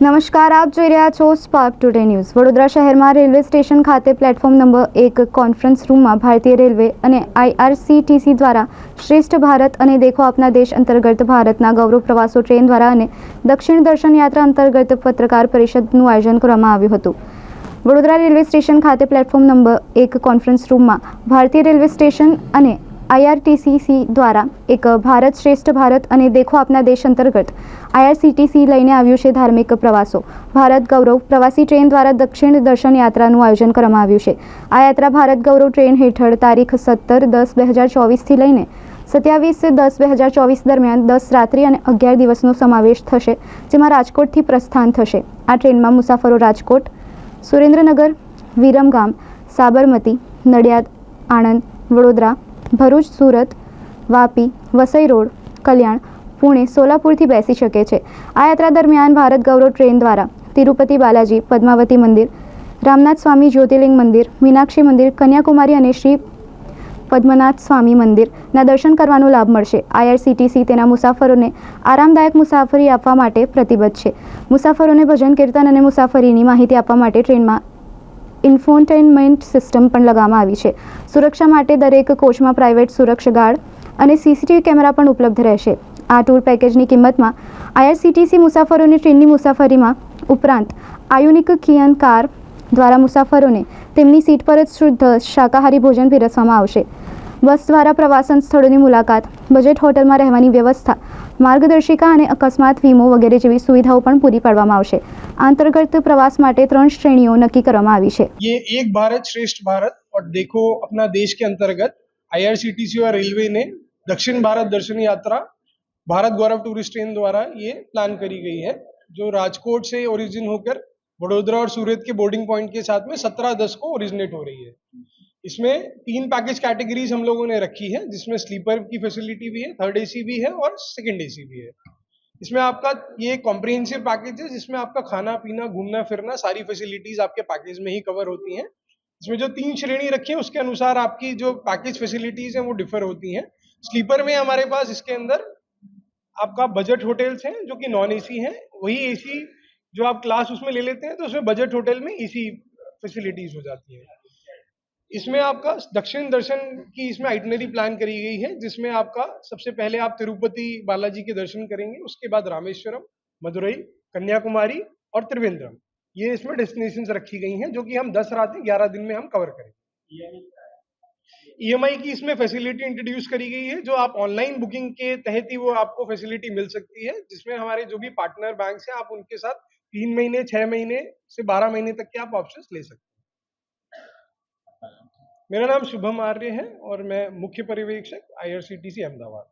નમસ્કાર, આપ જોઈ રહ્યા છો સ્પાર્ક ટુડે ન્યૂઝ વડોદરા શહેરમાં રેલવે સ્ટેશન ખાતે પ્લેટફોર્મ નંબર એક કોન્ફરન્સ રૂમમાં ભારતીય રેલવે અને આઈઆરસીટીસી દ્વારા શ્રેષ્ઠ ભારત અને દેખો આપના દેશ અંતર્ગત ભારતના ગૌરવ પ્રવાસો ટ્રેન દ્વારા અને દક્ષિણ દર્શન યાત્રા અંતર્ગત પત્રકાર પરિષદનું આયોજન કરવામાં આવ્યું હતું. વડોદરા રેલવે સ્ટેશન ખાતે પ્લેટફોર્મ નંબર એક કોન્ફરન્સ રૂમમાં ભારતીય રેલવે સ્ટેશન અને આઈઆરટીસીસી દ્વારા એક ભારત શ્રેષ્ઠ ભારત અને દેખો આપના દેશ અંતર્ગત આઈઆરસીટીસી લઈને આવ્યું છે ધાર્મિક પ્રવાસો. ભારત ગૌરવ પ્રવાસી ટ્રેન દ્વારા દક્ષિણ દર્શન યાત્રાનું આયોજન કરવામાં આવ્યું છે. આ યાત્રા ભારત ગૌરવ ટ્રેન હેઠળ તારીખ સત્તર દસ બે હજાર ચોવીસથી લઈને સત્યાવીસ દસ બે હજાર ચોવીસ દરમિયાન દસ રાત્રિ અને અગિયાર દિવસનો સમાવેશ થશે, જેમાં રાજકોટથી પ્રસ્થાન થશે. આ ટ્રેનમાં મુસાફરો રાજકોટ, સુરેન્દ્રનગર, વિરમગામ, સાબરમતી, નડિયાદ, આણંદ, વડોદરા ભરૂચ, સુરત, વાપી, વસઈ રોડ, કલ્યાણ, પુણે, સોલાપુરથી બેસી શકે છે. આ યાત્રા દરમિયાન ભારત ગૌરવ ટ્રેન દ્વારા તિરુપતિ બાલાજી, પદ્માવતી મંદિર, રામનાથ સ્વામી જ્યોતિર્લિંગ મંદિર, મીનાક્ષી મંદિર, કન્યાકુમારી અને શ્રી પદ્મનાથ સ્વામી મંદિરના દર્શન કરવાનો લાભ મળશે. આઈઆરસીટીસી તેના મુસાફરોને આરામદાયક મુસાફરી આપવા માટે પ્રતિબદ્ધ છે. મુસાફરોને ભજન, કીર્તન અને મુસાફરીની માહિતી આપવા માટે ટ્રેનમાં ઇન્ફોન્ટેનમેન્ટ સિસ્ટમ પણ લગાવવામાં આવી છે. સુરક્ષા માટે દરેક કોચમાં પ્રાઇવેટ સુરક્ષા ગાર્ડ અને સીસીટીવી કેમેરા પણ ઉપલબ્ધ રહેશે. આ ટૂર પેકેજની કિંમતમાં આઈઆરસીટીસી મુસાફરોની ટ્રેનની મુસાફરીમાં ઉપરાંત આયુનિક કિયન કાર દ્વારા મુસાફરોને તેમની સીટ પર જ શુદ્ધ શાકાહારી ભોજન પીરસવામાં આવશે. બસ દ્વારા પ્રવાસન સ્થળોની મુલાકાત બજેટ હોટલમાં રહેવાની વ્યવસ્થા માર્ગદર્શિકા અને અકસ્માત વીમો વગેરે જેવી સુવિધાઓ પણ પૂરી પાડવામાં આવશે આ અંતર્ગત પ્રવાસ માટે ત્રણ શ્રેણીઓ નક્કી કરવામાં આવી છે ये एक भारत श्रेष्ठ भारत और देखो अपना देश के अंतर्गत आईआरसीटीसी और रेलवे ने दक्षिण भारत दर्शन यात्रा भारत गौरव टूरिस्ट ट्रेन द्वारा ये प्लान करी गई है जो राजकोट से ओरिजिन होकर वडोदरा और सूरत के बोर्डिंग पॉइंट के साथ में सत्रह दस को ओरिजिनेट हो रही है इसमें तीन पैकेज कैटेगरीज हम लोगों ने रखी है, जिसमें स्लीपर की फैसिलिटी भी है थर्ड एसी भी है और सेकंड एसी भी है। इसमें आपका ये कॉम्प्रिहेंसिव पैकेज है, जिसमें आपका खाना, पीना, घूमना, फिरना, सारी फैसिलिटीज़ आपके पैकेज में ही कवर होती हैं। इसमें जो तीन श्रेणी रखी है, उसके अनुसार आपकी जो पैकेज फैसिलिटीज़ हैं, वो डिफर होती हैं। स्लीपर में हमारे पास इसके अंदर आपका बजट होटल्स हैं, जो कि नॉन एसी हैं। वही एसी जो आप क्लास उसमें ले लेते हैं तो उसमें बजट होटल में एसी फैसिलिटीज़ हो जाती है। इसमें आपका दक्षिण दर्शन की इसमें आइटनरी प्लान करी गई है, जिसमें आपका सबसे पहले आप तिरुपति बालाजी के दर्शन करेंगे, उसके बाद रामेश्वरम, मदुरई, कन्याकुमारी और त्रिवेंद्रम। ये इसमें डेस्टिनेशन रखी गई हैं, जो कि हम 10 रातें 11 दिन में हम कवर करेंगे। ईएमआई की इसमें फैसिलिटी इंट्रोड्यूस करी गई है, जो आप ऑनलाइन बुकिंग के तहत ही वो आपको फैसिलिटी मिल सकती है, जिसमें हमारे जो भी पार्टनर बैंक हैं, आप उनके साथ तीन महीने, छह महीने से बारह महीने तक के आप ऑप्शन ले सकते हैं। मेरा नाम शुभम आर्य है और मैं मुख्य पर्यवेक्षक आईआरसीटीसी अहमदाबाद